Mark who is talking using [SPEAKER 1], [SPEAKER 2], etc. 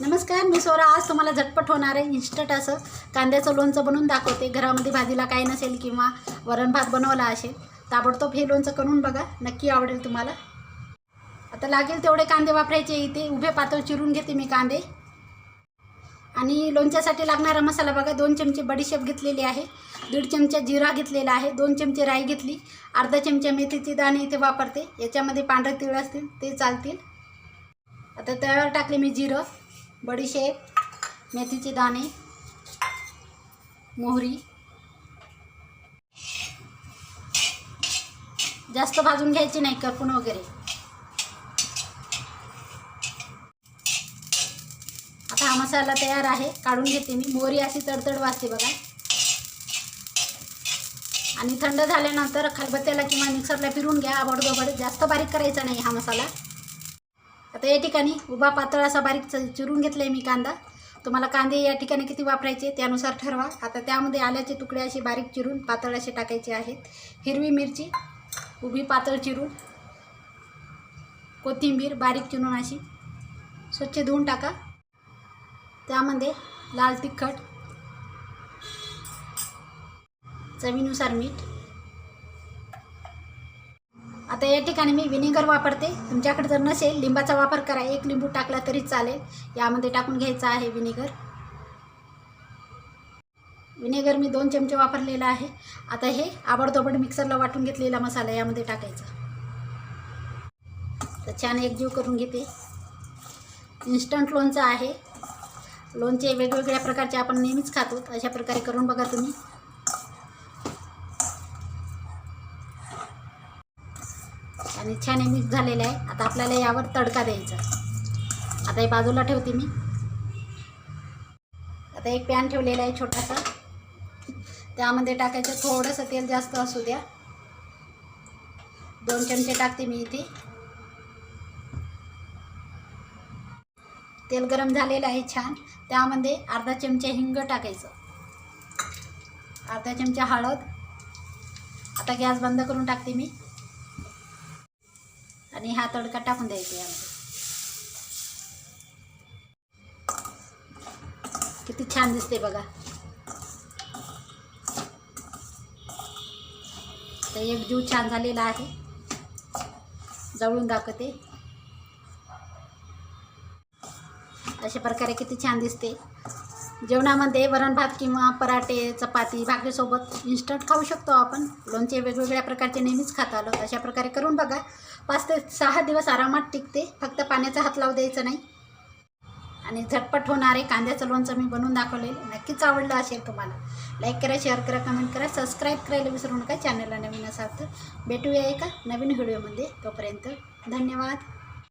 [SPEAKER 1] नमस्कार मी सोरा. आज तुम्हाला झटपट होणार आहे इन्स्टंट असं. कांद्याचं लोणचं बनवून दाखवते. घरामध्ये भाजीला काही नसेल किंवा वरण भात बनवला असेल ताबडतोब हे लोणचं करून बघा. नक्की आवडेल तुम्हाला. आता लागेल तेवढे कांदे वापरायचे. इथे उभे पातळ चिरून घेते मी कांदे. आणि लोणच्यासाठी लागणारा मसाला बघा. दोन चमचे बडीशेप घेतलेली आहे. दीड चमचा जिरा घेतलेला आहे. दोन चमचे राई घेतली. अर्धा चमचा मेथीचे दाणे इथे वापरते. याच्यामध्ये पांढरे तीळ असतील ते चालतील. आता तयावर टाकले मी जिरं. बडीशेप मेथीचे दाणे मोहरी. जास्त भाजून घ्यायची नाही करपून वगैरे. आता हा मसाला तयार आहे काढून घेते मी. मोहरी अशी तडतड वाजते बघा. आणि थंड झाल्यानंतर खलबत्त्याला किंवा मिक्सरला फिरून घ्या आबडदोबड जास्त बारीक करायचा नाही हा मसाला. आता या ठिकाणी उभा पातळ असा बारीक च- चिरून घेतला आहे मी कांदा. तुम्हाला कांदे या ठिकाणी किती वापरायचे त्यानुसार ठरवा. आता त्यामध्ये आल्याचे तुकडे असे बारीक चिरून पातळ असे टाकायचे आहेत. हिरवी मिरची उभी पातळ चिरून कोथिंबीर बारीक चिरून अशी स्वच्छ धुवून टाका. त्यामध्ये लाल तिखट चवीनुसार मीठ आता या ठिकाणी मी विनेगर वापरते. तुमच्याकडे जर नसेल लिंबाचा वापर करा. एक लिंबू टाकला तरी चालेल. यामध्ये टाकून घ्यायचा आहे विनेगर विनेगर मी दोन चमचे वापरलेला आहे. आता हे आबडतोबड मिक्सरला वाटून घेतलेला मसाला यामध्ये टाकायचा. तर छान एकजीव करून घेते. इन्स्टंट लोणचं आहे. लोणचे वेगवेगळ्या प्रकारचे आपण नेहमीच खातो. अशा प्रकारे करून बघा तुम्ही. आणि छान हे मिक्स झालेलं आहे. आता आपल्याला यावर तडका द्यायचा. आता हे बाजूला ठेवते मी. आता एक पॅन ठेवलेला आहे छोटासा. त्यामध्ये टाकायचं थोडंसं तेल जास्त असू द्या. दोन चमचे टाकते मी इथे. तेल गरम झालेलं आहे छान. त्यामध्ये अर्धा चमचा हिंग टाकायचं. अर्धा चमचा हळद. आता गॅस बंद करून टाकते मी. आणि हा तडका टाकून द्यायचा यामध्ये किती छान दिसते बघा. तर एक जीव छान झालेला आहे. जवळून दाखवते. अशा प्रकारे किती छान दिसते जेवणामध्ये वरण भात किंवा पराठे चपाती भाकरीसोबत इन्स्टंट खाऊ शकतो आपण. लोणचे वेगवेगळ्या प्रकारचे नेहमीच खाता आलो अशा प्रकारे करून बघा. पाच ते सहा दिवस आरामात टिकते. फक्त पाण्याचा हात लावू द्यायचा नाही. आणि झटपट होणारे कांद्याचं लोणचं मी बनवून दाखवलेलं नक्कीच आवडलं असेल तुम्हाला. लाईक करा शेअर करा कमेंट करा. सबस्क्राईब करायला विसरू नका. चॅनलला नवीन असाल तर भेटूया एका नवीन व्हिडिओमध्ये तोपर्यंत धन्यवाद.